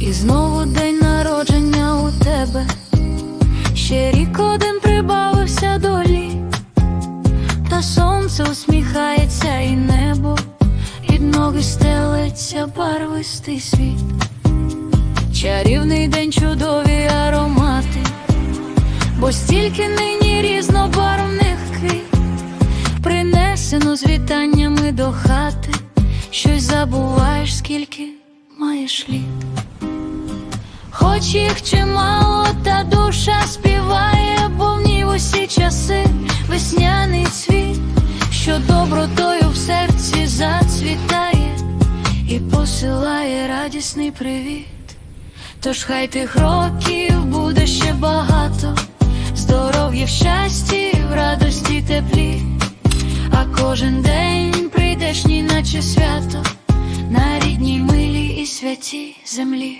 І знову день народження у тебе. Ще рік один прибавився до літ, та сонце усміхається, і небо під ноги стелиться барвистий світ. Чарівний день, чудові аромати, бо стільки нині квіт принесено з вітаннями до хати, щось забуваєш, скільки маєш літ. Хоч їх чимало, та душа співає, бо в ній в усі часи весняний цвіт, що добротою в серці зацвітає і посилає радісний привіт. Тож хай тих років буде ще багато, здоров'я в щасті, кожен день прийдешній, наче свято, на рідній милій і святій землі.